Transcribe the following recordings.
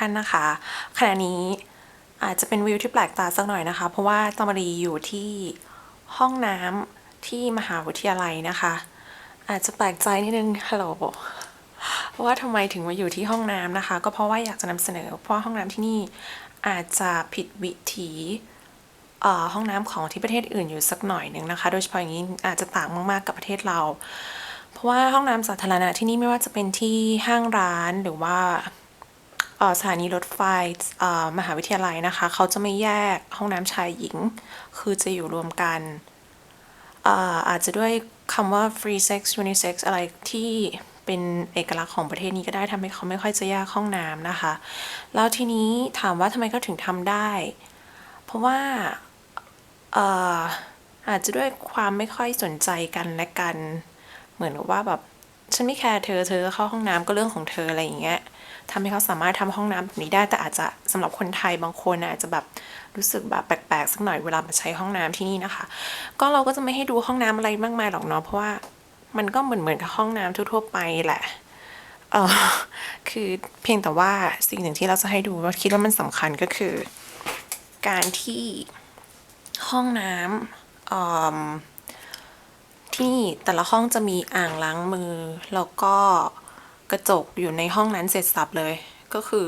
่านนะคะขณะนี้อาจจะเป็นวิวที่แปลกตาสักหน่อยนะคะ เพราะว่าตอมรีอยู่ที่ห้องน้ำที่มหาวิทยาลัยนะคะ อาจจะแปลกใจนิดนึงฮัลโหลว่าทำไมถึงมาอยู่ที่ห้องน้ำนะคะ ก็เพราะว่าอยากจะนำเสนอ เพราะห้องน้ำที่นี่อาจจะผิดวิถีห้องน้ำของที่ประเทศอื่นอยู่สักหน่อยหนึ่งนะคะ โดยเฉพาะอย่างนี้อาจจะต่างมากๆกับประเทศเรา เพราะว่าห้องน้ำสาธารณะที่นี่ไม่ว่าจะเป็นที่ห้างร้านหรือว่า สถานีรถไฟมหาวิทยาลัยนะคะ เขาจะไม่แยกห้องน้ำชายหญิง คือจะอยู่รวมกันเอ่อาจจะด้วยคำว่า free sex unisex อะไรที่เป็นเอกลักษณ์ของประเทศนี้ก็ได้ทำให้เขาไม่ค่อยจะแยกห้องน้ำนะคะ แล้วทีนี้ถามว่าทำไมเขาถึงทำได้ เพราะว่าเอ่ออาจจะด้วยความไม่ค่อยสนใจกันและกัน เหมือนกับว่าแบบฉันไม่แคร์เธอเธอเข้าห้องน้ำก็เรื่องของเธออะไรอย่างเงี้ย ทำให้เขาสามารถทำห้องน้ำแบบนี้ได้ แต่อาจจะสำหรับคนไทยบางคนอาจจะแบบรู้สึกแบบแปลกๆสักหน่อยเวลามาใช้ห้องน้ำที่นี่นะคะ ก็เราก็จะไม่ให้ดูห้องน้ำอะไรมากมายหรอกเนาะเพราะว่ามันก็เหมือนเหมือนกับห้องน้ำทั่วๆไปแหละเออคือเพียงแต่ว่าสิ่งหนึ่งที่เราจะให้ดูว่าคิดว่ามันสำคัญก็คือ การที่ห้องน้ำเอ่อที่นี่แต่ละห้องจะมีอ่างล้างมือ แล้วก็ กระจกอยู่ในห้องนั้นเสร็จสับเลย ก็คือ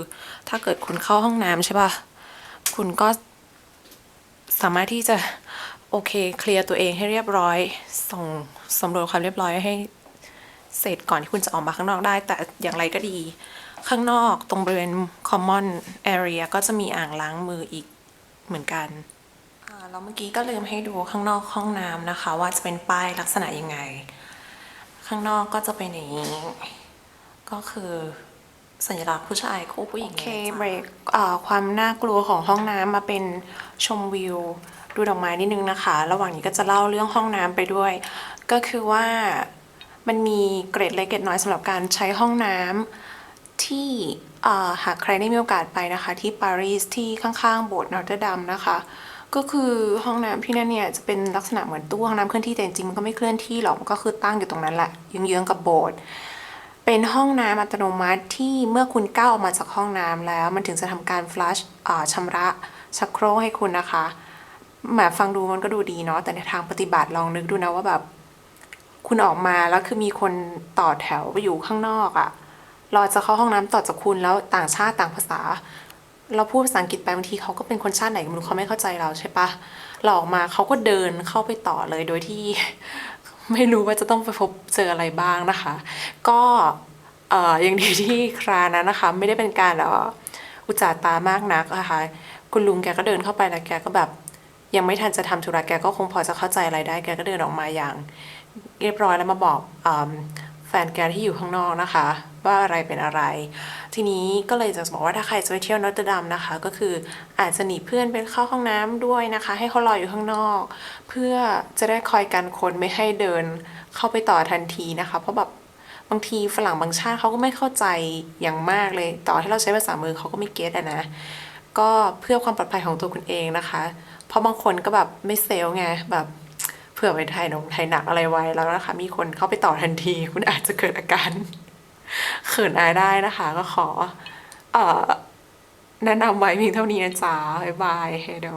ถ้าเกิดคุณเข้าห้องน้ำใช่ป่ะ คุณก็สามารถที่จะโอเคเคลียร์ตัวเองให้เรียบร้อย ส่งสำรวจความเรียบร้อยให้เสร็จก่อนที่คุณจะออกมาข้างนอกได้ แต่อย่างไรก็ดี ข้างนอกตรงบริเวณ common area ก็จะมีอ่างล้างมืออีกเหมือนกันแล้วเมื่อกี้ก็ลืมให้ดูข้างนอกห้องน้ำนะคะ ว่าจะเป็นป้ายลักษณะยังไง ข้างนอกก็จะเป็นอย่างนี้ ก็คือสัญลักษณ์ผู้ชายคู่ผู้หญิงโอเคเบรกความน่ากลัวของห้องน้ำมาเป็นชมวิว ดูดอกไม้นิดนึงนะคะ ระหว่างนี้ก็จะเล่าเรื่องห้องน้ำไปด้วย ก็คือว่ามันมีเกรดเล็กเกรดน้อยสำหรับการใช้ห้องน้ำที่เอ่อหากใครได้มีโอกาสไปนะคะ ที่ปารีสที่ข้างๆโบสถ์นอร์เตอร์ดัมนะคะ ก็คือห้องน้ำที่นั่นเนี่ยจะเป็นลักษณะเหมือนตู้ห้องน้ำเคลื่อนที่แต่จริงๆมันก็ไม่เคลื่อนที่หรอกมันก็คือตั้งอยู่ตรงนั้นแหละเยื้องๆกับโบสถ์ เป็นห้องน้ำอัตโนมัติที่เมื่อคุณก้าวออกมาจากห้องน้ำแล้ว มันถึงจะทำการฟลัชชำระชักโครกให้คุณนะคะหมฟังดูมันก็ดูดีเนาะแต่ในทางปฏิบัติลองนึกดูนะว่าแบบคุณออกมาแล้วคือมีคนต่อแถวไปอยู่ข้างนอกอะ่ะราจะเข้าห้องน้ำต่อจากคุณแล้วต่างชาติต่างภาษา เราพูดภาษาอังกฤษไปบางทีเขาก็เป็นคนชาติไหนก็ไม่รู้เขาไม่เข้าใจเราใช่ปะเราออกมาเขาก็เดินเข้าไปต่อเลยโดยที่ ไม่รู้ว่าจะต้องไปพบเจออะไรบ้างนะคะ ก็เอ่อยังดีที่ครานั้นนะคะ ไม่ได้เป็นการอุจจาตามากนักนะคะ คุณลุงแกก็เดินเข้าไปแล้วแกก็แบบยังไม่ทันจะทำธุระแกก็คงพอจะเข้าใจอะไรได้แกก็เดินออกมาอย่าง เรียบร้อยแล้วมาบอกอแฟนแกที่อยู่ข้างนอกนะคะ ว่าอะไรเป็นอะไร ทีนี้ก็เลยจะบอกว่าถ้าใครจะไปเที่ยวนอตเตอร์ดัมนะคะ ก็คืออาจจะหนีเพื่อนไปเข้าห้องน้ำด้วยนะคะ ให้เขารออยู่ข้างนอก เพื่อจะได้คอยกันคนไม่ให้เดินเข้าไปต่อทันทีนะคะ เพราะแบบบางทีฝรั่งบางชาติเขาก็ไม่เข้าใจอย่างมากเลย ต่อให้เราใช้ภาษามือเขาก็ไม่เก็ตอะนะก็เพื่อความปลอดภัยของตัวคุณเองนะคะ เพราะบางคนก็แบบไม่เซล์ไงแบบเผื่อไปไทยหนงไทยหนักอะไรไว้แล้วนะคะมีคนเข้าไปต่อทันที คุณอาจจะเกิดอาการ เขินอายได้นะคะ ก็ขอ เอ่อ แนะนำไว้เพียงเท่านี้นะจ๊ะบ๊ายบายเฮโด